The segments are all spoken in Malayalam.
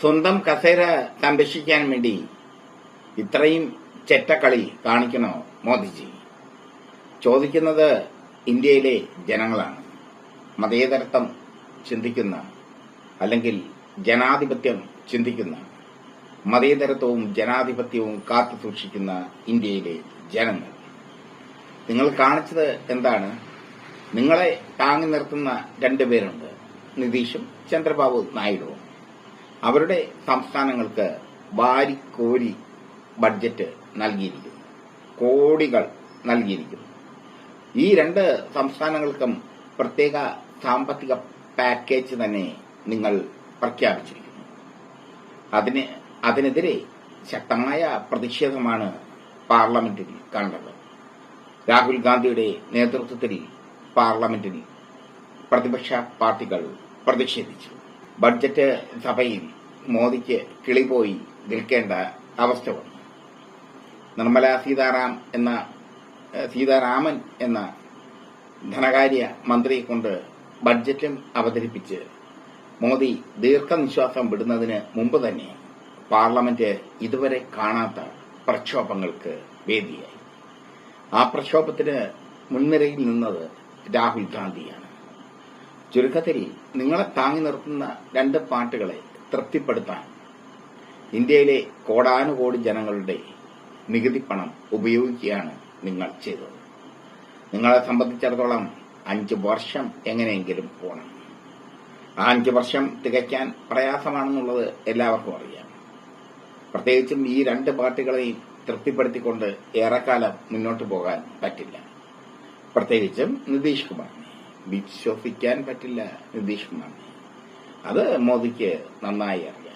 സ്വന്തം കസേര സംരക്ഷിക്കാൻ വേണ്ടി ഇത്രയും ചെറ്റക്കളി കാണിക്കണോ മോദിജി? ചോദിക്കുന്നത് ഇന്ത്യയിലെ ജനങ്ങളാണ്. മതേതരത്വം ചിന്തിക്കുന്ന അല്ലെങ്കിൽ ജനാധിപത്യം ചിന്തിക്കുന്ന മതേതരത്വവും ജനാധിപത്യവും കാത്തു സൂക്ഷിക്കുന്ന ഇന്ത്യയിലെ ജനങ്ങൾ. നിങ്ങൾ കാണിച്ചത് എന്താണ്? നിങ്ങളെ താങ്ങി നിർത്തുന്ന രണ്ടുപേരുണ്ട് നിതീഷും ചന്ദ്രബാബു നായിഡുവും. അവരുടെ സംസ്ഥാനങ്ങൾക്ക് വാരിക്കോരി ബഡ്ജറ്റ് നൽകിയിരിക്കുന്നു. കോടികൾ നൽകിയിരിക്കുന്നു. ഈ രണ്ട് സംസ്ഥാനങ്ങൾക്കും പ്രത്യേക സാമ്പത്തിക പാക്കേജ് തന്നെ നിങ്ങൾ പ്രഖ്യാപിച്ചിരിക്കുന്നു. അതിന് അതിനെതിരെ ശക്തമായ പ്രതിഷേധമാണ് പാർലമെന്റിൽ കണ്ടത്. രാഹുൽ ഗാന്ധിയുടെ നേതൃത്വത്തിൽ പാർലമെന്റിൽ പ്രതിപക്ഷ പാർട്ടികൾ പ്രതിഷേധിച്ചു. ബഡ്ജറ്റ് സഭയിൽ മോദിക്ക് കിളിപോയി നിൽക്കേണ്ട അവസ്ഥ വന്നു. നിർമ്മല സീതാറാം എന്ന സീതാരാമൻ എന്ന ധനകാര്യ മന്ത്രിയെ കൊണ്ട് ബഡ്ജറ്റും അവതരിപ്പിച്ച് മോദി ദീർഘനിശ്വാസം വിടുന്നതിന് മുമ്പ് തന്നെ പാർലമെന്റ് ഇതുവരെ കാണാത്ത പ്രക്ഷോഭങ്ങൾക്ക് വേദിയായി. ആ പ്രക്ഷോഭത്തിന് മുൻനിരയിൽ നിന്നത് രാഹുൽ ഗാന്ധിയാണ്. ചുരുക്കത്തിൽ നിങ്ങളെ താങ്ങി നിർത്തുന്ന രണ്ട് പാർട്ടികളെ തൃപ്തിപ്പെടുത്താൻ. ഇന്ത്യയിലെ കോടാനുകോടി ജനങ്ങളുടെ നികുതി പണം ഉപയോഗിക്കുകയാണ് നിങ്ങൾ ചെയ്തത്. നിങ്ങളെ സംബന്ധിച്ചിടത്തോളം അഞ്ച് വർഷം എങ്ങനെയെങ്കിലും പോകണം ആ അഞ്ച് വർഷം തികയ്ക്കാൻ പ്രയാസമാണെന്നുള്ളത് എല്ലാവർക്കും അറിയാം. പ്രത്യേകിച്ചും ഈ രണ്ട് പാർട്ടികളെയും തൃപ്തിപ്പെടുത്തിക്കൊണ്ട് ഏറെക്കാലം മുന്നോട്ട് പോകാൻ പറ്റില്ല. പ്രത്യേകിച്ചും നിതീഷ് കുമാറിനെ. വിശ്വസിക്കാൻ പറ്റില്ല നിതീഷ് കുമാറിനെ. അത് മോദിക്ക് നന്നായി അറിയാം.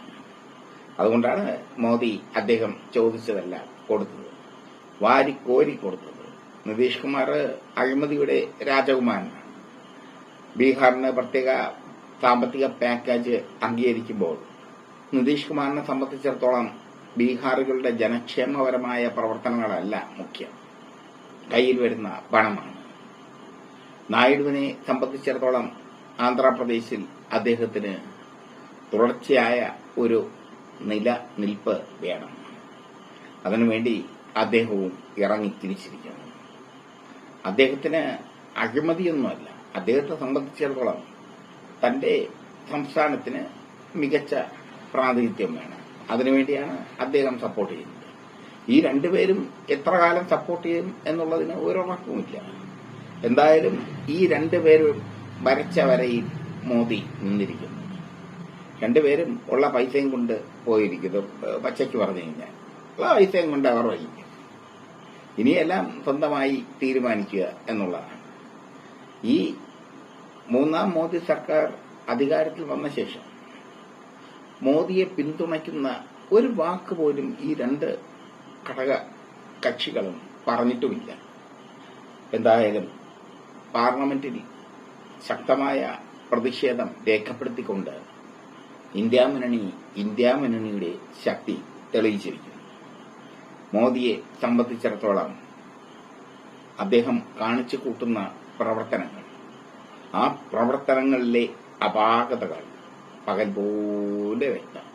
അതുകൊണ്ടാണ് മോദി അദ്ദേഹം ചോദിച്ചതെല്ലാം കൊടുത്തത്. വാരിക്കോരി കൊടുത്തത്. നിതീഷ് കുമാർ അഴിമതിയുടെ രാജകുമാരനാണ്. ബീഹാറിന് പ്രത്യേക സാമ്പത്തിക പാക്കേജ് അംഗീകരിക്കുമ്പോൾ നിതീഷ് കുമാറിനെ സംബന്ധിച്ചിടത്തോളം ബീഹാറുകളുടെ ജനക്ഷേമപരമായ പ്രവർത്തനങ്ങളല്ല മുഖ്യം. കയ്യിൽ വരുന്ന പണമാണ്. നായിഡുവിനെ സംബന്ധിച്ചിടത്തോളം ആന്ധ്രാപ്രദേശിൽ അദ്ദേഹത്തിന് തുടർച്ചയായ ഒരു നിലനിൽപ്പ് വേണം. അതിനുവേണ്ടി അദ്ദേഹവും ഇറങ്ങി തിരിച്ചിരിക്കുന്നു അദ്ദേഹത്തിന് അഴിമതിയൊന്നുമല്ല. അദ്ദേഹത്തെ സംബന്ധിച്ചിടത്തോളം തന്റെ സംസ്ഥാനത്തിന് മികച്ച പ്രാതിനിധ്യം വേണം. അതിനുവേണ്ടിയാണ് അദ്ദേഹം സപ്പോർട്ട് ചെയ്യുന്നത്. ഈ രണ്ടുപേരും എത്ര കാലം സപ്പോർട്ട് ചെയ്യും എന്നുള്ളതിന് ഒരു ഉറക്കവുമില്ല എന്തായാലും ഈ രണ്ടുപേരും വരച്ച വരയിൽ മോദി നിന്നിരിക്കുന്നു. രണ്ടുപേരും ഉള്ള പൈസയും കൊണ്ട് പോയിരിക്കുന്നു. പച്ചയ്ക്ക് പറഞ്ഞു കഴിഞ്ഞാൽ. ഉള്ള പൈസയും കൊണ്ട് അവർ വഹിക്കും. ഇനിയെല്ലാം സ്വന്തമായി തീരുമാനിക്കുക എന്നുള്ളതാണ്. ഈ മൂന്നാം മോദി സർക്കാർ അധികാരത്തിൽ വന്ന ശേഷം മോദിയെ പിന്തുണയ്ക്കുന്ന ഒരു വാക്ക് പോലും ഈ രണ്ട് ഘടക കക്ഷികളും പറഞ്ഞിട്ടുമില്ല. എന്തായാലും പാർലമെന്റിൽ ശക്തമായ പ്രതിഷേധം രേഖപ്പെടുത്തിക്കൊണ്ട് ഇന്ത്യാ മുന്നണി ഇന്ത്യാ മുന്നണിയുടെ ശക്തി തെളിയിച്ചിരിക്കുന്നു. മോദിയെ സംബന്ധിച്ചിടത്തോളം അദ്ദേഹം കാണിച്ചു കൂട്ടുന്ന പ്രവർത്തനങ്ങൾ ആ പ്രവർത്തനങ്ങളിലെ അപാകതകൾ പകൽ പോലെ വ്യക്തം